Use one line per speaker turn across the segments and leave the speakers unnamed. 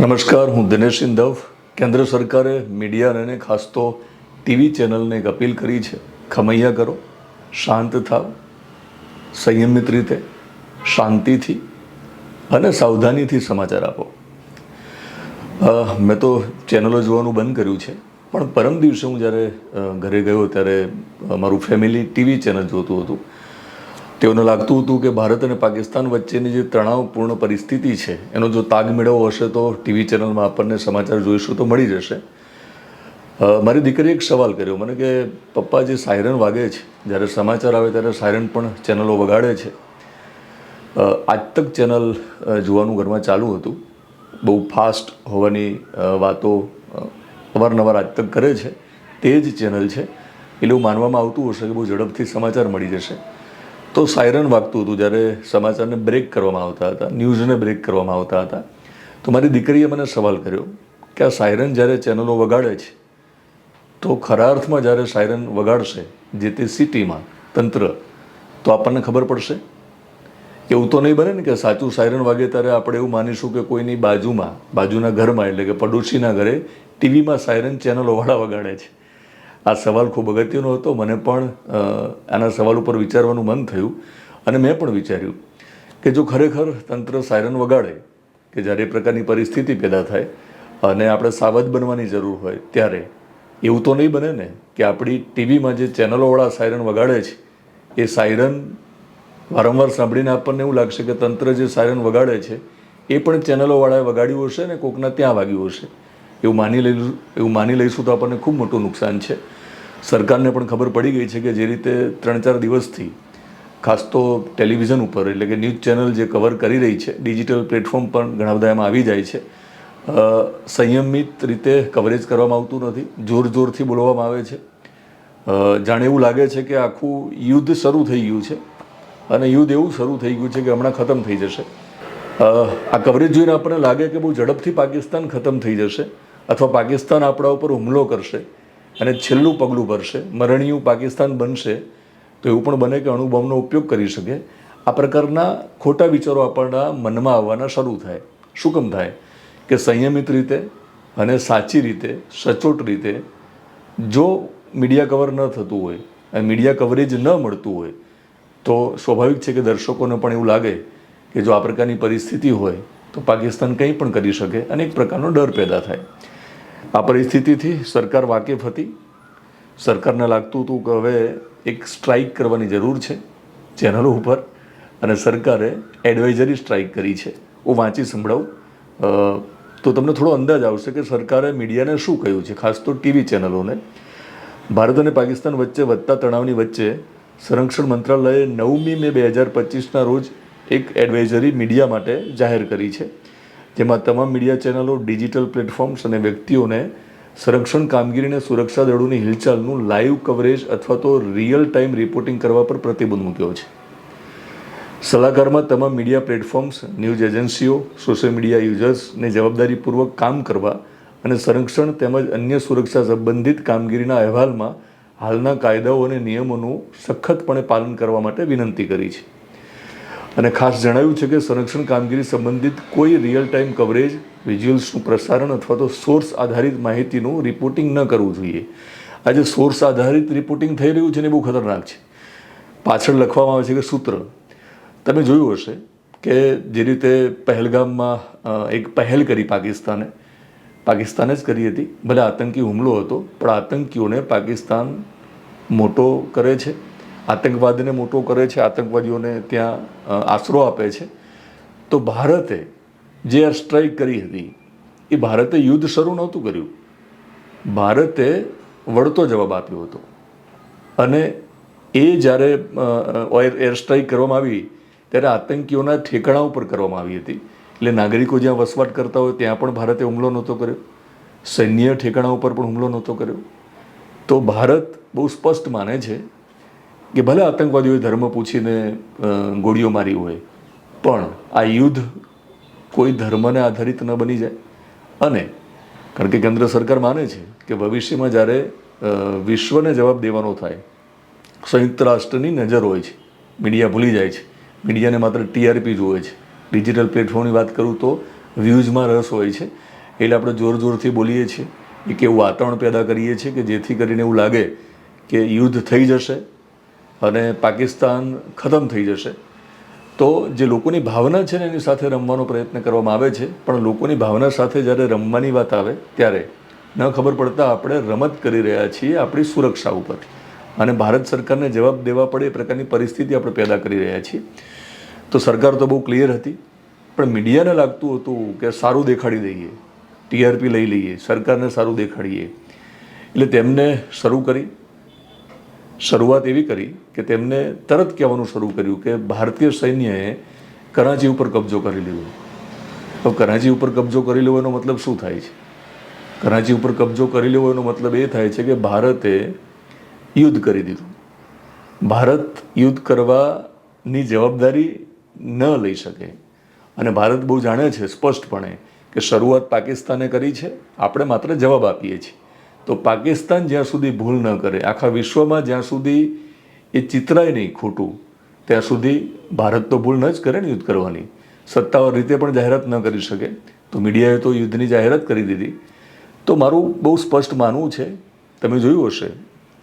નમસ્કાર, હું દિનેશ ઇંધવ કેન્દ્ર સરકારે મીડિયાને અને ખાસ તો ટીવી ચેનલને એક અપીલ કરી છે. ખમૈયા કરો, શાંત થાવ, સંયમિત રીતે, શાંતિથી અને સાવધાનીથી સમાચાર આપો. મેં તો ચેનલો જોવાનું બંધ કર્યું છે. પણ પરમ દિવસે હું જ્યારે ઘરે ગયો ત્યારે મારું ફેમિલી ટીવી ચેનલ જોતું હતું. તેઓને લાગતું હતું કે ભારત અને પાકિસ્તાન વચ્ચેની જે તણાવપૂર્ણ પરિસ્થિતિ છે, એનો જો તાગ મેળવવો હશે તો ટીવી ચેનલમાં આપણને સમાચાર જોઈશું તો મળી જશે. મારી દીકરીએ એક સવાલ કર્યો. મને કે, પપ્પા, જે સાયરન વાગે છે, જ્યારે સમાચાર આવે ત્યારે સાયરન પણ ચેનલો વગાડે છે. આજ તક ચેનલ જોવાનું ઘરમાં ચાલુ હતું. બહુ ફાસ્ટ હોવાની વાતો અવારનવાર આજ તક કરે છે. તે જ ચેનલ છે. એવું માનવામાં આવતું હશે કે બહુ ઝડપથી સમાચાર મળી જશે. તો સાયરન વાગતું હતું જ્યારે સમાચારને બ્રેક કરવામાં આવતા હતા, ન્યૂઝને બ્રેક કરવામાં આવતા હતા. તો મારી દીકરીએ મને સવાલ કર્યો કે આ સાયરન જ્યારે ચેનલો વગાડે છે, તો ખરા અર્થમાં જ્યારે સાયરન વગાડશે જે તે સિટીમાં તંત્ર, તો આપણને ખબર પડશે? એવું તો નહીં બને ને કે સાચું સાયરન વાગે ત્યારે આપણે એવું માનીશું કે કોઈની બાજુમાં, બાજુના ઘરમાં એટલે કે પડોશીના ઘરે ટીવીમાં સાયરન ચેનલોવાળા વગાડે છે. આ સવાલ ખૂબ અગત્યનો હતો. મને પણ આના સવાલ ઉપર વિચારવાનું મન થયું અને મેં પણ વિચાર્યું કે જો ખરેખર તંત્ર સાયરન વગાડે કે જ્યારે એ પ્રકારની પરિસ્થિતિ પેદા થાય અને આપણે સાવધ બનવાની જરૂર હોય ત્યારે, એવું તો નહીં બને ને કે આપણી ટીવીમાં જે ચેનલોવાળા સાયરન વગાડે છે, એ સાયરન વારંવાર સાંભળીને આપણને એવું લાગશે કે તંત્ર જે સાયરન વગાડે છે, એ પણ ચેનલોવાળાએ વગાડ્યું હશે ને કોકના ત્યાં વાગ્યું હશે. એવું માની લઈશું એવું માની લઈશું તો આપણને ખૂબ મોટું નુકસાન છે. સરકારને પણ ખબર પડી ગઈ છે કે જે રીતે ત્રણ ચાર દિવસથી ખાસ તો ટેલિવિઝન ઉપર, એટલે કે ન્યૂઝ ચેનલ જે કવર કરી રહી છે, ડિજિટલ પ્લેટફોર્મ પણ ઘણા બધા એમાં આવી જાય છે. સંયમિત રીતે કવરેજ કરવામાં આવતું નથી. જોર જોરથી બોલવામાં આવે છે. જાણે એવું લાગે છે કે આખું યુદ્ધ શરૂ થઈ ગયું છે. અને યુદ્ધ એવું શરૂ થઈ ગયું છે કે હમણાં ખતમ થઈ જશે. આ કવરેજ જોઈને આપણને લાગે કે બહુ ઝડપથી પાકિસ્તાન ખતમ થઈ જશે. અથવા પાકિસ્તાન આપણા ઉપર હુમલો કરશે અને છેલ્લું પગલું ભરશે, મરણિયું પાકિસ્તાન બનશે, તો એવું પણ બને કે અણુબોમ્બનો ઉપયોગ કરી શકે. આ પ્રકારના ખોટા વિચારો આપણના મનમાં આવવાના શરૂ થાય. શું કેમ થાય? કે સંયમિત રીતે અને સાચી રીતે, સચોટ રીતે જો મીડિયા કવર ન થતું હોય અને મીડિયા કવરેજ ન મળતું હોય, તો સ્વાભાવિક છે કે દર્શકોને પણ એવું લાગે કે જો આ પ્રકારની પરિસ્થિતિ હોય, તો પાકિસ્તાન કંઈ પણ કરી શકે અને એક પ્રકારનો ડર પેદા થાય. આ પરિસ્થિતિથી સરકાર વાકેફ હતી. સરકારને લાગતું હતું કે હવે એક સ્ટ્રાઇક કરવાની જરૂર છે ચેનલો ઉપર અને સરકારે એડવાઇઝરી સ્ટ્રાઇક કરી છે. હું વાંચી સંભળાવું. તો તમને થોડો અંદાજ આવશે કે સરકારે મીડિયાને શું કહ્યું છે, ખાસ તો ટીવી ચેનલોને. ભારત અને પાકિસ્તાન વચ્ચે વધતા તણાવની વચ્ચે સંરક્ષણ મંત્રાલયે નવમી મે બે હજાર પચીસના રોજ એક એડવાઇઝરી મીડિયા માટે જાહેર કરી છે. જેમાં તમામ મીડિયા ચેનલો ડિજિટલ પ્લેટફોર્મ્સ અને વ્યક્તિઓને સંરક્ષણ કામગીરીને સુરક્ષા દળોની હિલચાલનું લાઈવ કવરેજ અથવા તો રિયલ ટાઈમ રિપોર્ટિંગ કરવા પર પ્રતિબંધ મૂક્યો છે. સલાહકારમાં તમામ મીડિયા પ્લેટફોર્મ્સ ન્યૂઝ એજન્સીઓ સોશિયલ મીડિયા યુઝર્સને જવાબદારીપૂર્વક કામ કરવા અને સંરક્ષણ તેમજ અન્ય સુરક્ષા સંબંધિત કામગીરીના અહેવાલમાં હાલના કાયદાઓ અને નિયમોનું સખતપણે પાલન કરવા માટે વિનંતી કરી છે. અને ખાસ જણાવ્યું છે કે સંરક્ષણ કામગીરી સંબંધિત કોઈ રિયલ ટાઈમ કવરેજ વિઝ્યુઅલ્સનું પ્રસારણ અથવા તો સોર્સ આધારિત માહિતીનું રિપોર્ટિંગ ન કરવું જોઈએ. આજે સોર્સ આધારિત રિપોર્ટિંગ થઈ રહ્યું છે ને બહુ ખતરનાક છે. પાછળ લખવામાં આવે છે કે સૂત્ર. તમે જોયું હશે કે જે રીતે પહેલગામમાં એક પહેલ કરી પાકિસ્તાને. પાકિસ્તાને જ કરી હતી. ભલે આતંકી હુમલો હતો, પણ આતંકીઓને પાકિસ્તાન મોટો કરે છે. આતંકવાદને મોટો કરે છે, આતંકવાદીઓને ત્યાં આશરો આપે છે. તો ભારતે જે એર સ્ટ્રાઇક કરી હતી, એ ભારતે યુદ્ધ શરૂ નહોતું કર્યું. ભારતે વળતો જવાબ આપ્યો હતો. અને એ જ્યારે એર સ્ટ્રાઇક કરવામાં આવી, ત્યારે આતંકીઓના ઠેકાણા ઉપર કરવામાં આવી હતી. એટલે નાગરિકો જ્યાં વસવાટ કરતા હોય, ત્યાં પણ ભારતે હુમલો નહોતો કર્યો. સૈન્ય ઠેકાણા ઉપર પણ હુમલો નહોતો કર્યો. તો ભારત બહુ સ્પષ્ટ માને છે કે ભલે આતંકવાદીઓએ ધર્મ પૂછીને ગોળીઓ મારી હોય, પણ આ યુદ્ધ કોઈ ધર્મને આધારિત ન બની જાય. અને કારણ કે કેન્દ્ર સરકાર માને છે કે ભવિષ્યમાં જ્યારે વિશ્વને જવાબ દેવાનો થાય, સંયુક્ત રાષ્ટ્રની નજર હોય છે, મીડિયા ભૂલી જાય છે, મીડિયાને માત્ર ટીઆરપી જુએ છે, ડિજિટલ પ્લેટફોર્મની વાત કરું તો વ્યૂઝમાં રસ હોય છે, એટલે આપણે જોર જોરથી બોલીએ છીએ એક એવું વાતાવરણ પેદા કરીએ છીએ કે જેથી કરીને એવું લાગે કે યુદ્ધ થઈ જશે અને પાકિસ્તાન ખતમ થઈ જશે. તો જે લોકોની ભાવના છે ને એની સાથે રમવાનો પ્રયત્ન કરવામાં આવે છે, પણ લોકોની ભાવના સાથે જ્યારે રમવાની વાત આવે, ત્યારે ન ખબર પડતા આપણે રમત કરી રહ્યા છીએ આપણી સુરક્ષા ઉપર અને ભારત સરકારને જવાબ દેવા પડે એ પ્રકારની પરિસ્થિતિ આપણે પેદા કરી રહ્યા છીએ. તો સરકાર તો બહુ ક્લિયર હતી, પણ મીડિયાને લાગતું હતું કે સારું દેખાડી દઈએ, ટીઆરપી લઈ લઈએ, સરકારને સારું દેખાડીએ. એટલે તેમને શરૂ કરી શરૂઆત એવી કરી કે તેમને તરત કહેવાનું શરૂ કર્યું કે ભારતીય સૈન્યએ કરાચી ઉપર કબજો કરી લીધો. તો કરાચી ઉપર કબજો કરી લેવો એનો મતલબ શું થાય છે? કરાચી ઉપર કબજો કરી લેવો એનો મતલબ એ થાય છે કે ભારતે યુદ્ધ કરી દીધું. ભારત યુદ્ધ કરવાની જવાબદારી ન લઈ શકે. અને ભારત બહુ જાણે છે સ્પષ્ટપણે કે શરૂઆત પાકિસ્તાને કરી છે. આપણે માત્ર જવાબ આપીએ છીએ. તો પાકિસ્તાન જ્યાં સુધી ભૂલ ન કરે, આખા વિશ્વમાં જ્યાં સુધી એ ચિતરાય નહીં ખોટું, ત્યાં સુધી ભારત તો ભૂલ ન જ કરે ને યુદ્ધ કરવાની. સત્તાવાર રીતે પણ જાહેરાત ન કરી શકે. તો મીડિયાએ તો યુદ્ધની જાહેરાત કરી દીધી. તો મારું બહુ સ્પષ્ટ માનવું છે, તમે જોયું હશે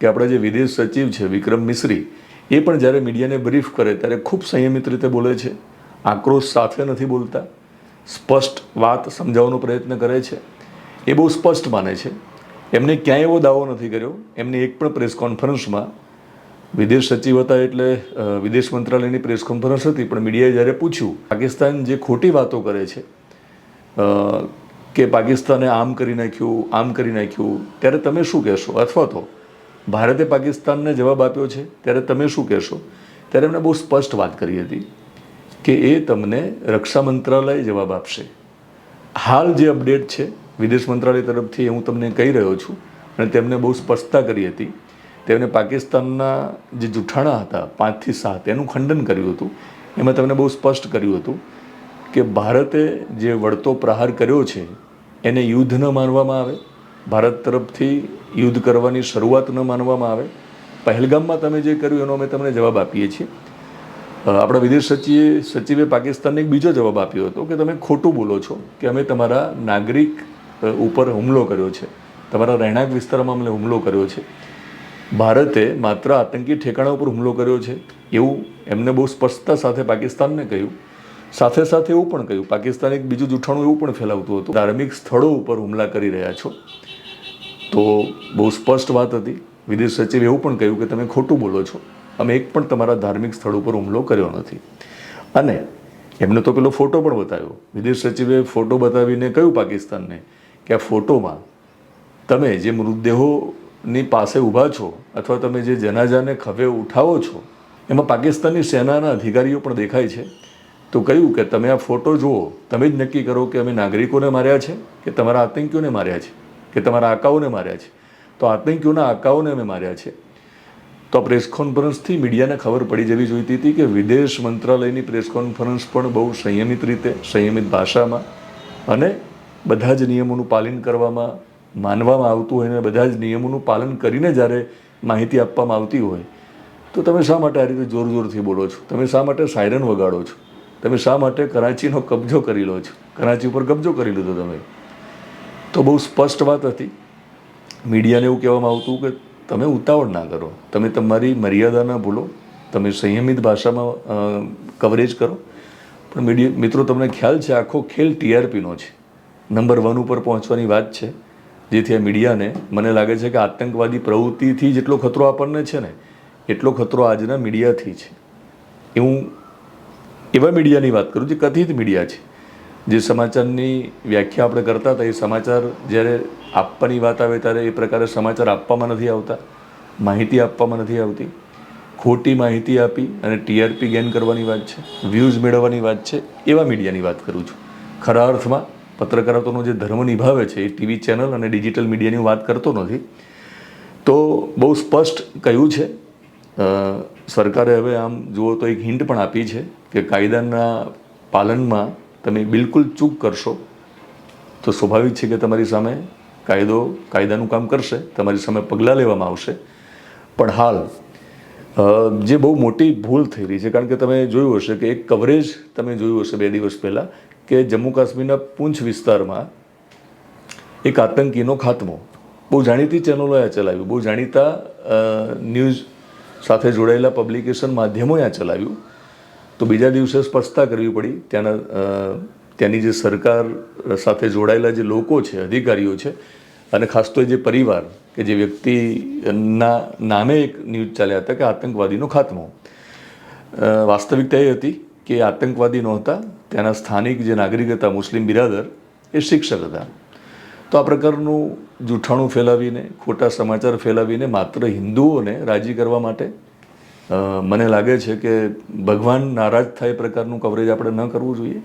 કે આપણા જે વિદેશ સચિવ છે વિક્રમ મિશ્રી, એ પણ જ્યારે મીડિયાને બ્રીફ કરે ત્યારે ખૂબ સંયમિત રીતે બોલે છે, આક્રોશ સાથે નથી બોલતા, સ્પષ્ટ વાત સમજાવવાનો પ્રયત્ન કરે છે. એ બહુ સ્પષ્ટ માને છે. એમને ક્યાંય એવો દાવો નથી કર્યો. એમની એક પણ પ્રેસ કોન્ફરન્સમાં વિદેશ સચિવ હતા એટલે વિદેશ મંત્રાલયની પ્રેસ કોન્ફરન્સ હતી, પણ મીડિયાએ જ્યારે પૂછ્યું, પાકિસ્તાન જે ખોટી વાતો કરે છે કે પાકિસ્તાને આમ કરી નાખ્યું, આમ કરી નાખ્યું, ત્યારે તમે શું કહેશો? અથવા તો ભારતે પાકિસ્તાનને જવાબ આપ્યો છે, ત્યારે તમે શું કહેશો? ત્યારે એમણે બહુ સ્પષ્ટ વાત કરી હતી કે એ તમને રક્ષા મંત્રાલય જવાબ આપશે. હાલ જે અપડેટ છે વિદેશ મંત્રાલય તરફથી હું તમને કહી રહ્યો છું અને તેમને બહુ સ્પષ્ટતા કરી હતી. તેમણે પાકિસ્તાનના જે જૂઠાણા હતા, પાંચથી સાત, એનું ખંડન કર્યું હતું. એમાં તેમણે બહુ સ્પષ્ટ કર્યું હતું કે ભારતે જે વળતો પ્રહાર કર્યો છે, એને યુદ્ધ ન માનવામાં આવે. ભારત તરફથી યુદ્ધ કરવાની શરૂઆત ન માનવામાં આવે. પહેલગામમાં તમે જે કર્યું એનો અમે તમને જવાબ આપીએ છીએ. આપણા વિદેશ સચિવે સચિવે પાકિસ્તાનને એક બીજો જવાબ આપ્યો હતો કે તમે ખોટું બોલો છો, કે અમે તમારા નાગરિક ઉપર હુમલો કર્યો છે. તમારા રહેણાંક વિસ્તારમાં અમને હુમલો કર્યો છે. ભારતે માત્ર આતંકી ઠેકાણા ઉપર હુમલો કર્યો છે. એવું એમને બહુ સ્પષ્ટતા સાથે પાકિસ્તાનને કહ્યું. સાથે સાથે એવું પણ કહ્યું, પાકિસ્તાન એક બીજું જૂઠાણું એવું પણ ફેલાવતું હતું. ધાર્મિક સ્થળો ઉપર હુમલા કરી રહ્યા છો. તો બહુ સ્પષ્ટ વાત હતી. વિદેશ સચિવે એવું પણ કહ્યું કે તમે ખોટું બોલો છો. અમે એક પણ તમારા ધાર્મિક સ્થળ ઉપર હુમલો કર્યો નથી. અને એમને તો પેલો ફોટો પણ બતાવ્યો. વિદેશ સચિવે ફોટો બતાવીને કહ્યું પાકિસ્તાનને કે આ ફોટોમાં તમે જે મૃતદેહોની પાસે ઊભા છો અથવા તમે જે જનાજાને ખભે ઉઠાવો છો, એમાં પાકિસ્તાનની સેનાના અધિકારીઓ પણ દેખાય છે. તો કહ્યું કે તમે આ ફોટો જુઓ, તમે જ નક્કી કરો કે અમે નાગરિકોને માર્યા છે કે તમારા આતંકીઓને માર્યા છે કે તમારા આકાઓને માર્યા છે. તો આતંકીઓના આકાઓને અમે માર્યા છે. તો પ્રેસ કોન્ફરન્સથી મીડિયાને ખબર પડી જવી જોઈતી હતી કે વિદેશ મંત્રાલયની પ્રેસ કોન્ફરન્સ પણ બહુ સંયમિત રીતે, સંયમિત ભાષામાં અને બધા જ નિયમોનું પાલન કરવામાં માનવામાં આવતું હોય અને બધા જ નિયમોનું પાલન કરીને જ્યારે માહિતી આપવામાં આવતી હોય, તો તમે શા માટે આ રીતે જોર જોરથી બોલો છો? તમે શા માટે સાયરન વગાડો છો? તમે શા માટે કરાચીનો કબજો કરી લો છો? કરાચી ઉપર કબજો કરી લીધો તમે? તો બહુ સ્પષ્ટ વાત હતી. મીડિયાને એવું કહેવામાં આવતું કે તમે ઉતાવળ ના કરો. તમે તમારી મર્યાદા ના ભૂલો. તમે સંયમિત ભાષામાં કવરેજ કરો. પણ મીડિયા, મિત્રો, તમને ખ્યાલ છે, આખો ખેલ ટીઆરપીનો છે. નંબર વન ઉપર પહોંચવાની વાત છે, જેથી આ મીડિયાને મને લાગે છે કે આતંકવાદી પ્રવૃત્તિથી જેટલો ખતરો આપણને છે ને, એટલો ખતરો આજના મીડિયાથી છે. એ હું એવા મીડિયાની વાત કરું જે કથિત મીડિયા છે. જે સમાચારની વ્યાખ્યા આપણે કરતા હતા, એ સમાચાર જ્યારે આપવાની વાત આવે ત્યારે એ પ્રકારે સમાચાર આપવામાં નથી આવતા, માહિતી આપવામાં નથી આવતી, ખોટી માહિતી આપી અને ટીઆરપી ગેન કરવાની વાત છે વ્યૂઝ મેળવવાની વાત છે, એવા મીડિયાની વાત કરું છું. ખરા અર્થમાં પત્રકારત્વનો જે ધર્મ નિભાવે છે, એ ટીવી ચેનલ અને ડિજિટલ મીડિયાની વાત કરતો નથી, તો બહુ સ્પષ્ટ કહ્યું છે. સરકારે હવે આમ જુઓ તો એક હિન્ટ પણ આપી છે કે કાયદાના પાલનમાં તમે બિલકુલ ચૂક કરશો, તો સ્વાભાવિક છે કે તમારી સામે કાયદો કાયદાનું કામ કરશે, તમારી સામે પગલાં લેવામાં આવશે. પણ હાલ જે બહુ મોટી ભૂલ થઈ રહી છે, કારણ કે તમે જોયું હશે કે એક કવરેજ તમે જોયું હશે બે દિવસ પહેલાં કે જમ્મુ કાશ્મીરના પૂંછ વિસ્તારમાં એક આતંકીનો ખાત્મો. બહુ જાણીતી ચેનલોએ આ ચલાવ્યું બહુ જાણીતા ન્યૂઝ સાથે જોડાયેલા પબ્લિકેશન માધ્યમોએ આ ચલાવ્યું. તો બીજા દિવસે સ્પષ્ટતા કરવી પડી. ત્યાંના ત્યાંની જે સરકાર સાથે જોડાયેલા જે લોકો છે, અધિકારીઓ છે, અને ખાસ તો એ જે પરિવાર કે જે વ્યક્તિના નામે એક ન્યૂઝ ચાલ્યા હતા કે આતંકવાદીનો ખાત્મો. વાસ્તવિકતા એ હતી કે આતંકવાદી નહોતા ત્યાંના સ્થાનિક જે નાગરિક હતા, મુસ્લિમ બિરાદર, એ શિક્ષક હતા. તો આ પ્રકારનું જૂઠાણું ફેલાવીને, ખોટા સમાચાર ફેલાવીને માત્ર હિન્દુઓને રાજી કરવા માટે મને લાગે છે કે ભગવાન નારાજ થાય એ પ્રકારનું કવરેજ આપણે ન કરવું જોઈએ.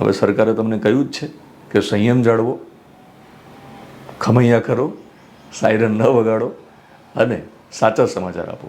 હવે સરકારે તમને કહ્યું જ છે કે સંયમ જાળવો, ખમૈયા કરો સાયરન ન વગાડો અને સાચા સમાચાર આપો.